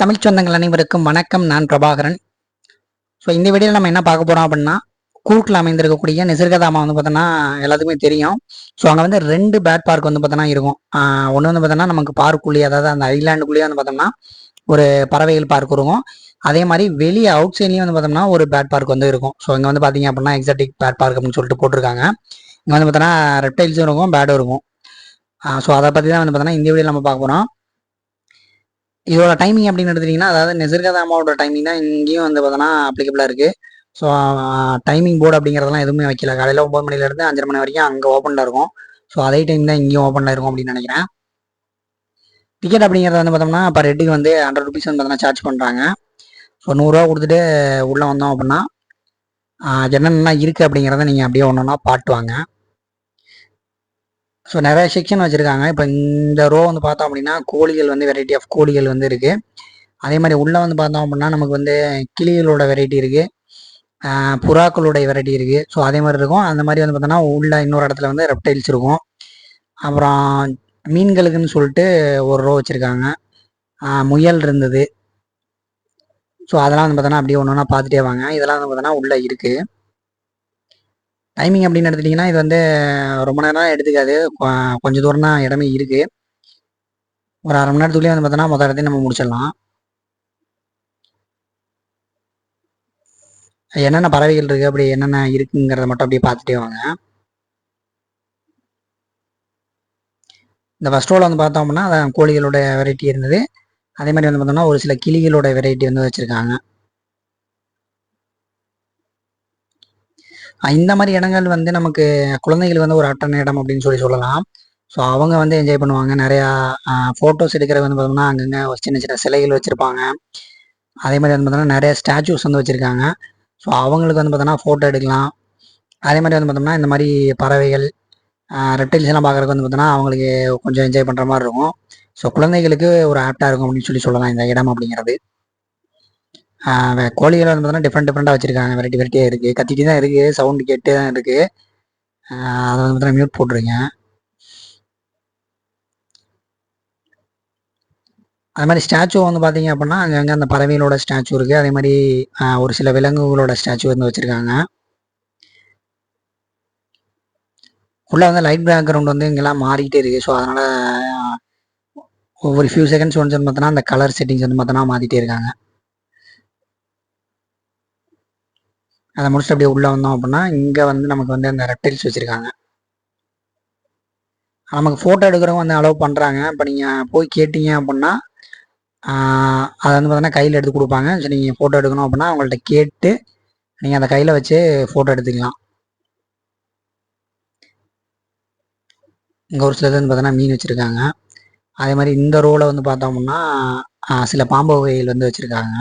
தமிழ் சொந்தங்கள் அனைவருக்கும் வணக்கம். நான் பிரபாகரன். ஸோ இந்த வீடியோவில் நம்ம என்ன பார்க்க போகிறோம் அப்படின்னா கூட்டில் அமைந்திருக்கக்கூடிய நிசர்கதாமா வந்து பார்த்தோன்னா எல்லாத்துக்குமே தெரியும். ஸோ அங்கே வந்து ரெண்டு பேட் பார்க் வந்து பார்த்தோன்னா இருக்கும். ஒன்று வந்து பார்த்தோன்னா நமக்கு பார்க்குள்ளேயே அதாவது அந்த ஐலாண்டுக்குள்ளேயே வந்து பார்த்தோம்னா ஒரு பறவைகள் பார்க் இருக்கும். அதே மாதிரி வெளியே அவுட் சைட்லேயும் வந்து பார்த்தோம்னா ஒரு பேட் பார்க் வந்து இருக்கும். ஸோ இங்கே வந்து பார்த்தீங்க அப்படின்னா எக்ஸாட்டிக் பேட் பார்க் அப்படின்னு சொல்லிட்டு போட்டிருக்காங்க. இங்கே வந்து பார்த்தோன்னா ரெப்டைல்ஸும் இருக்கும் பேடும் இருக்கும். ஸோ அதை பற்றி தான் வந்து பார்த்தோன்னா இந்த வீடியோ நம்ம பார்க்க போகிறோம் இதோட டைமிங் அப்படின்னு எடுத்துட்டிங்கன்னா அதாவது நிசர்கதாமாவோட டைமிங் தான் இங்கேயும் வந்து பார்த்தோன்னா அப்ளிகபிளாக இருக்குது ஸோ டைமிங் போர்டு அப்படிங்கிறதெல்லாம் எதுவுமே வைக்கல. காலையில் ஒம்பது மணிலேருந்து அஞ்சரை மணி வரைக்கும் அங்கே ஓப்பனில் இருக்கும். ஸோ அதே டைம் தான் இங்கேயும் ஓப்பனில் இருக்கும் அப்படின்னு நினைக்கிறேன். டிக்கெட் அப்படிங்கிறத வந்து பார்த்தோம்னா பர் ஹெட்டுக்கு வந்து ஹண்ட்ரட் ருபீஸ் வந்து பார்த்தோன்னா சார்ஜ் பண்ணுறாங்க ஸோ நூறுரூவா கொடுத்துட்டு உள்ளே வந்தோம் அப்படின்னா என்னென்னா இருக்குது அப்படிங்கிறத நீங்கள் அப்படியே ஒன்று ஒன்றா பாட்டுவாங்க ஸோ நிறைய செக்ஷன் வச்சுருக்காங்க. இப்போ இந்த ரோ வந்து பார்த்தோம் அப்படின்னா கோழிகள் வந்து வெரைட்டி ஆஃப் கோழிகள் வந்து இருக்குது அதே மாதிரி உள்ளே வந்து பார்த்தோம் அப்படின்னா நமக்கு வந்து கிளிகளோட வெரைட்டி இருக்குது புறாக்களுடைய வெரைட்டி இருக்குது ஸோ அதே மாதிரி இருக்கும். அந்த மாதிரி வந்து பார்த்தோன்னா உள்ள இன்னொரு இடத்துல வந்து ரெப்டைல்ஸ் இருக்கும். அப்புறம் மீன்களுக்குன்னு சொல்லிட்டு ஒரு ரோ வச்சுருக்காங்க. முயல் இருந்தது. ஸோ அதெல்லாம் வந்து பார்த்தோன்னா அப்படியே ஒன்று ஒன்றா பார்த்துட்டே வாங்க. இதெல்லாம் வந்து பார்த்தோன்னா உள்ளே இருக்குது டைமிங் அப்படின்னு எடுத்துட்டிங்கன்னா இது வந்து ரொம்ப நேரம் எடுத்துக்காது. கொஞ்சம் தூரம் தான் இடமே இருக்குது ஒரு அரை மணி நேரத்துக்குள்ளேயே வந்து பார்த்தோன்னா மொதல் இடத்தையும் நம்ம முடிச்சிடலாம். என்னென்ன பறவைகள் இருக்குது அப்படி என்னென்ன இருக்குங்கிறத மட்டும் அப்படியே பார்த்துட்டே வாங்க. இந்த ஃபஸ்ட் ரோவில் வந்து பார்த்தோம் அப்படின்னா அதான் கோழிகளோட வெரைட்டி இருந்தது. அதே மாதிரி வந்து பார்த்தோம்னா ஒரு சில கிளிகளோட வெரைட்டி வந்து வச்சுருக்காங்க. இந்த மாதிரி இடங்கள் வந்து நமக்கு குழந்தைகள் வந்து ஒரு அட்டன இடம் அப்படின்னு சொல்லி சொல்லலாம். ஸோ அவங்க வந்து என்ஜாய் பண்ணுவாங்க. நிறையா ஃபோட்டோஸ் எடுக்கிறது வந்து பார்த்தோம்னா அங்கங்கே சின்ன சின்ன சிலைகள் வச்சுருப்பாங்க. அதே மாதிரி வந்து பார்த்தோம்னா நிறைய ஸ்டாச்சூஸ் வந்து வச்சுருக்காங்க. ஸோ அவங்களுக்கு வந்து பார்த்தோம்னா ஃபோட்டோ எடுக்கலாம். அதே மாதிரி வந்து பார்த்தோம்னா இந்த மாதிரி பறவைகள் ரெப்டைல்ஸ் எல்லாம் பார்க்குறதுக்கு வந்து பார்த்தோம்னா அவங்களுக்கு கொஞ்சம் என்ஜாய் பண்ணுற மாதிரி இருக்கும். ஸோ குழந்தைகளுக்கு ஒரு ஆப்டாக இருக்கும் அப்படின்னு சொல்லி சொல்லலாம் இந்த இடம் அப்படிங்கிறது. கோழிகள் வந்து பார்த்தோன்னா டிஃப்ரெண்ட் டிஃப்ரெண்ட்டாக வச்சுருக்காங்க. வெரைட்டி வெரைட்டியாக இருக்குது கத்திட்டு தான் இருக்குது சவுண்டு கேட்டு தான் இருக்குது அதை வந்து பார்த்தா மியூட் போட்டிருக்கேன். அது மாதிரி ஸ்டாச்சு வந்து பார்த்தீங்க அப்படின்னா அங்கங்கே அந்த பறவைகளோட ஸ்டாச்சு இருக்குது அதே மாதிரி ஒரு சில விலங்குகளோட ஸ்டாச்சு வந்து வச்சுருக்காங்க. உள்ளே வந்து லைட் பேக்ரவுண்ட் வந்து இங்கெல்லாம் மாறிக்கிட்டே இருக்குது ஸோ அதனால் ஒவ்வொரு ஃபியூ செகண்ட்ஸ் ஒன்ஸ் வந்து பார்த்தோன்னா அந்த கலர் செட்டிங்ஸ் வந்து பார்த்தோன்னா மாற்றிட்டே இருக்காங்க. அதை முடிச்சுட்டு அப்படியே உள்ளே வந்தோம் அப்படின்னா இங்கே வந்து நமக்கு வந்து அந்த ரெப்டைல்ஸ் வச்சுருக்காங்க. நமக்கு ஃபோட்டோ எடுக்கிறவங்க வந்து அலோவ் பண்ணுறாங்க இப்போ நீங்கள் போய் கேட்டீங்க அப்படின்னா அதை வந்து பார்த்தீங்கன்னா கையில் எடுத்து கொடுப்பாங்க. சரி நீங்கள் ஃபோட்டோ எடுக்கணும் அப்படின்னா அவங்கள்ட்ட கேட்டு நீங்கள் அந்த கையில் வச்சு ஃபோட்டோ எடுத்துக்கலாம். இங்கே ஒரு சிலது வந்து பார்த்தீங்கன்னா மீன் வச்சுருக்காங்க. அதே மாதிரி இந்த ரோவில் வந்து பார்த்தோம்னா சில பாம்பு வகைகள் வந்து வச்சுருக்காங்க.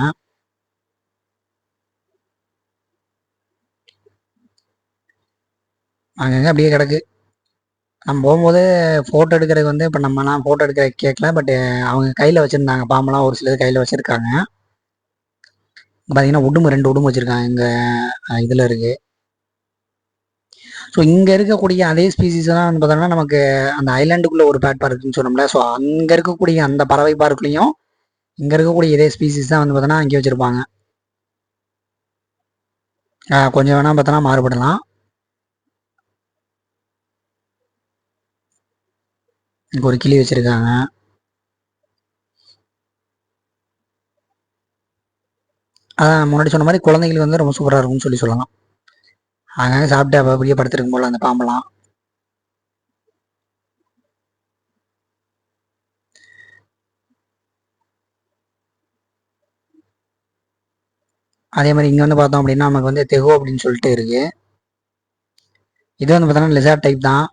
அங்கங்கே அப்படியே கிடக்கு. நம்ம போகும்போது ஃபோட்டோ எடுக்கிறதுக்கு வந்து இப்போ நம்மலாம் ஃபோட்டோ எடுக்கிற கேட்கல பட் அவங்க கையில் வச்சுருந்தாங்க. பாம்பெல்லாம் ஒரு சிலது கையில் வச்சுருக்காங்க. பார்த்தீங்கன்னா உடும்பு ரெண்டு உடும்பு வச்சுருக்காங்க. இங்கே இதில் இருக்குது ஸோ இங்கே இருக்கக்கூடிய அதே ஸ்பீசிஸ் தான் வந்து பார்த்தோம்னா நமக்கு அந்த ஐலாண்டுக்குள்ளே ஒரு பேட் பார்க்குன்னு சொன்னோம்ல. ஸோ அங்கே இருக்கக்கூடிய அந்த பறவை பார்க்குலேயும் இங்கே இருக்கக்கூடிய இதே ஸ்பீசிஸ் தான் வந்து பார்த்தோன்னா அங்கே வச்சுருப்பாங்க. கொஞ்சம் வேணால் பார்த்தோன்னா மாறுபடலாம். இங்கே ஒரு கிளி வச்சுருக்காங்க. அதான் முன்னாடி சொன்ன மாதிரி குழந்தைங்களுக்கு வந்து ரொம்ப சூப்பராக இருக்கும்னு சொல்லி சொல்லலாம். அங்கங்கே சாப்பிட்டு அப்போ அப்படியே படுத்துருக்கும் போல அந்த பாம்பெல்லாம். அதே மாதிரி இங்கே வந்து பார்த்தோம் அப்படின்னா நமக்கு வந்து தெகு அப்படின்னு சொல்லிட்டு இருக்குது இது வந்து பார்த்தோன்னா லெசார்ட் டைப் தான்.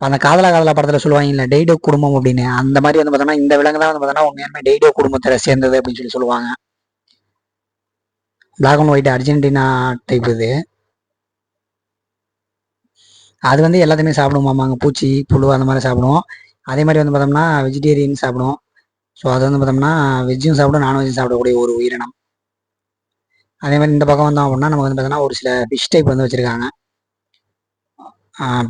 அந்த காதலா காதலா படத்தில் சொல்லுவாங்கல்ல டெய்டோ குடும்பம் அப்படின்னு. அந்த மாதிரி வந்து பார்த்தோன்னா இந்த விலங்கு தான் வந்து பார்த்தோன்னா உண்மையுமே டெய்டோ குடும்பத்தை சேர்ந்தது அப்படின்னு சொல்லி சொல்லுவாங்க. Black and white Argentina type இது. அது வந்து எல்லாத்தையுமே சாப்பிடுமாமாங்க பூச்சி புழு அந்த மாதிரி சாப்பிடுவோம். அதே மாதிரி வந்து பார்த்தோம்னா வெஜிடேரியன் சாப்பிடுவோம். ஸோ அது வந்து பார்த்தோம்னா வெஜ்ஜும் சாப்பிடும் நான்வெஜ்ஜும் சாப்பிடக்கூடிய ஒரு உயிரினம். அதே மாதிரி இந்த பக்கம் வந்தோம் அப்படின்னா நமக்கு வந்து பார்த்தோன்னா ஒரு சில ஃபிஷ் டைப் வந்து வச்சுருக்காங்க.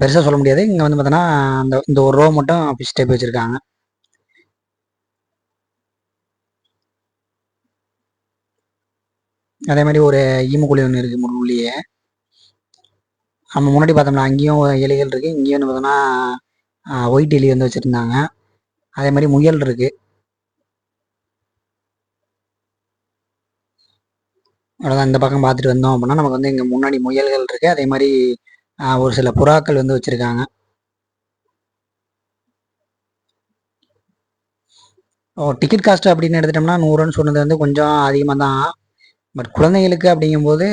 பெருசாக சொல்ல முடியாது. இங்கே வந்து பார்த்தோன்னா அந்த இந்த ஒரு ரோ மட்டும் ஃபிஷ் டைப் வச்சுருக்காங்க. அதே மாதிரி ஒரு ஈமுக்குழி ஒன்று இருக்குது முள்ளுக்குழியே நம்ம முன்னாடி பார்த்தோம்னா அங்கேயும் எலிகள் இருக்குது இங்கேயும் வந்து பார்த்தோன்னா ஒயிட் எலி வந்து வச்சுருந்தாங்க. அதே மாதிரி முயல் இருக்குது அவ்வளோதான் இந்த பக்கம் பார்த்துட்டு வந்தோம் அப்படின்னா நமக்கு வந்து இங்கே முன்னாடி முயல்கள் இருக்குது அதே மாதிரி ஒரு சில புறாக்கள் வந்து வச்சுருக்காங்க. ஓ டிக்கெட் காஸ்ட் அப்படின்னு எடுத்துட்டோம்னா நூறுன்னு சொன்னது வந்து கொஞ்சம் அதிகமாக தான் பட் குழந்தைகளுக்கு அப்படிங்கும்போது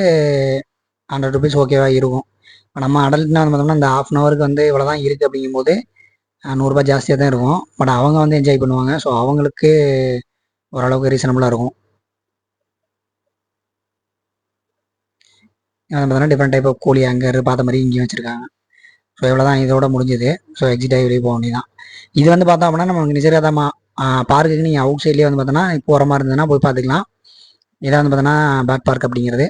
ஹண்ட்ரட் ருபீஸ் ஓகேவா இருக்கும். இப்போ நம்ம அடல்ட்னா வந்து பார்த்தோம்னா இந்த ஆஃப் அன் ஹவருக்கு வந்து இவ்வளோ தான் இருக்குது அப்படிங்கும்போது நூறுரூபா ஜாஸ்தியாக தான் இருக்கும். பட் அவங்க வந்து என்ஜாய் பண்ணுவாங்க. ஸோ அவங்களுக்கு ஓரளவுக்கு ரீசனபுளாக இருக்கும். பார்த்தீங்கன்னா டிஃப்ரெண்ட் டைப் ஆஃப் கோழி அங்கே பார்த்த மாதிரி இங்கேயும் வச்சுருக்காங்க. ஸோ இவ்வளோ தான் இதோட முடிஞ்சது. ஸோ எக்ஸிட் ஆகி வெளியே போக வேண்டியதான் இது வந்து பார்த்தோம் அப்படின்னா நமக்கு நிச்சயதாமா பார்க்குக்கு நீங்கள் அவுட் சைட்லேயே வந்து பார்த்தோன்னா இப்போ மாதிரி இருந்ததுன்னா போய் பார்த்துக்கலாம். இதான் வந்து பார்த்தோன்னா பேக் பார்க் அப்படிங்கிறது.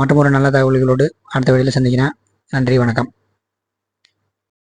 மற்றும் ஒரு நல்ல தகவல்களோடு அடுத்த வழியில் சந்திக்கிறேன். நன்றி வணக்கம்.